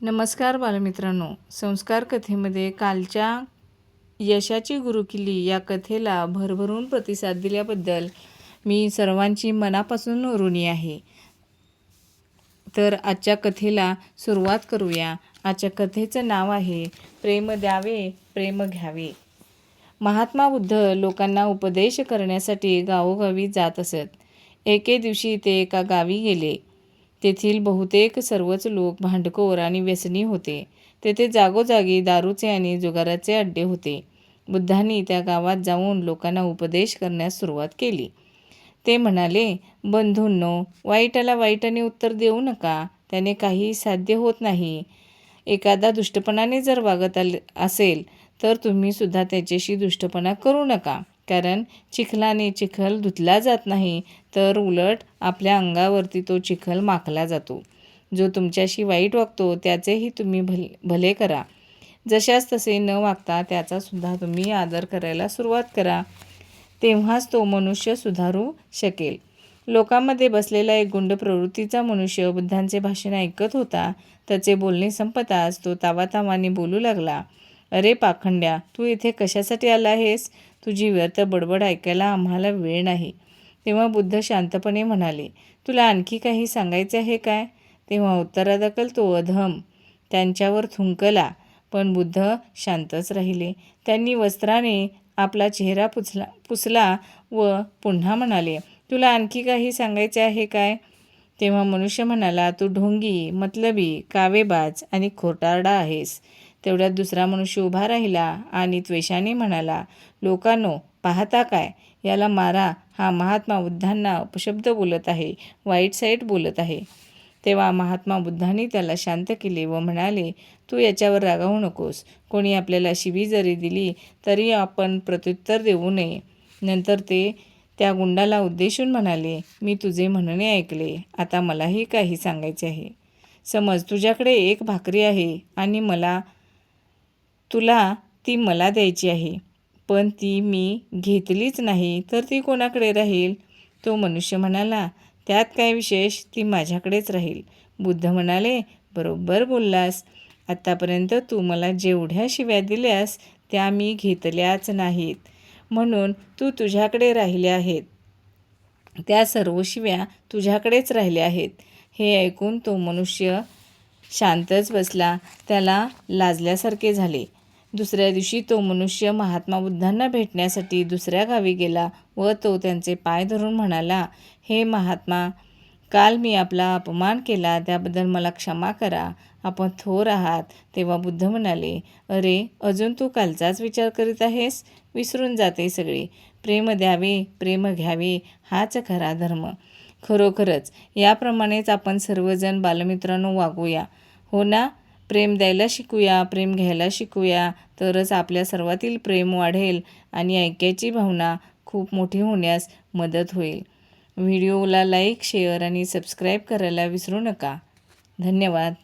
नमस्कार बालमित्रांनो. संस्कार कथेमध्ये कालच्या यशाची गुरुकिल्ली या कथेला भरभरून प्रतिसाद दिल्याबद्दल मी सर्वांची मनापासून ऋणी आहे. तर आजच्या कथेला सुरुवात करूया. आजच्या कथेचं नाव आहे प्रेम द्यावे प्रेम घ्यावे. महात्मा बुद्ध लोकांना उपदेश करण्यासाठी गावोगावी जात असत. एके दिवशी ते एका गावी गेले. तेथील बहुतेक सर्वच लोक भांडखोर आणि व्यसनी होते. तेथे जागोजागी दारूचे आणि जुगाराचे अड्डे होते. बुद्धांनी त्या गावात जाऊन लोकांना उपदेश करण्यास सुरुवात केली. ते म्हणाले बंधूंनो वाईटाला वाईटाने उत्तर देऊ नका. त्याने काही साध्य होत नाही. एखादा दुष्टपणाने जर वागत आले असेल तर तुम्ही सुद्धा त्याच्याशी दुष्टपणा करू नका. कारण चिखलाने चिखल धुतला जात नाही तर उलट आपल्या अंगावरती तो चिखल माखला जातो. जो तुमच्याशी वाईट वागतो त्याचेही तुम्ही भल भले करा. जशास तसे न वागता त्याचासुद्धा तुम्ही आदर करायला सुरुवात करा. तेव्हाच तो मनुष्य सुधारू शकेल. लोकांमध्ये बसलेला एक गुंड प्रवृत्तीचा मनुष्य बुद्धांचे भाषण ऐकत होता. त्याचे बोलणे संपताच तो तावातावाने बोलू लागला. अरे पाखंड्या तू इथे कशासाठी आला आहेस? तुझी व्यर्थ बडबड ऐकायला आम्हाला वेळ नाही. तेव्हा बुद्ध शांतपणे म्हणाले तुला आणखी काही सांगायचे आहे काय? तेव्हा उत्तरादाखल तो अधम त्यांच्यावर थुंकला. पण बुद्ध शांतच राहिले. त्यांनी वस्त्राने आपला चेहरा पुसला पुसला व पुन्हा म्हणाले तुला आणखी काही सांगायचे आहे काय? तेव्हा मनुष्य म्हणाला तू ढोंगी मतलबी कावेबाज आणि खोटारडा आहेस. तेवढ्यात दुसरा मनुष्य उभा राहिला आणि त्वेषाने म्हणाला लोकांनो पाहता काय? याला मारा हा महात्मा बुद्धांना अपशब्द बोलत आहे वाईट साईट बोलत आहे. तेव्हा महात्मा बुद्धांनी त्याला शांत केले व म्हणाले तू याच्यावर रागावू नकोस. कोणी आपल्याला शिवी जरी दिली तरी आपण प्रत्युत्तर देऊ नये. नंतर ते त्या गुंडाला उद्देशून म्हणाले मी तुझे म्हणणे ऐकले. आता मलाही काही सांगायचे आहे. समज तुझ्याकडे एक भाकरी आहे आणि मला तुला ती मला द्यायची आहे. पण ती मी घेतलीच नाही तर ती कोणाकडे राहील? तो मनुष्य म्हणाला त्यात काय विशेष? ती माझ्याकडेच राहील. बुद्ध म्हणाले बरोबर बोललास. आत्तापर्यंत तू मला जेवढ्या शिव्या दिल्यास त्या मी घेतल्याच नाहीत. म्हणून तू तुझ्याकडे राहिल्या आहेत. त्या सर्व शिव्या तुझ्याकडेच राहिल्या आहेत. हे ऐकून तो मनुष्य शांतच बसला. त्याला लाजल्यासारखे झाले. दुसऱ्या दिवशी तो मनुष्य महात्मा बुद्धांना भेटण्यासाठी दुसऱ्या गावी गेला व तो त्यांचे पाय धरून म्हणाला हे महात्मा काल मी आपला अपमान केला त्याबद्दल मला क्षमा करा. आपण थोर आहात. तेव्हा बुद्ध म्हणाले अरे अजून तू कालचाच विचार करीत आहेस? विसरून जाते सगळे. प्रेम द्यावे प्रेम घ्यावे हाच खरा धर्म. खरोखरच याप्रमाणेच आपण सर्वजण बालमित्रांनो वागूया. हो ना? प्रेम द्यायला शिकूया प्रेम घ्यायला शिकूया तरच आपल्या सर्वातील प्रेम वाढेल आणि ऐक्याची भावना खूप मोठी होण्यास मदत होईल. व्हिडिओला लाईक शेअर आणि सबस्क्राईब करायला विसरू नका. धन्यवाद.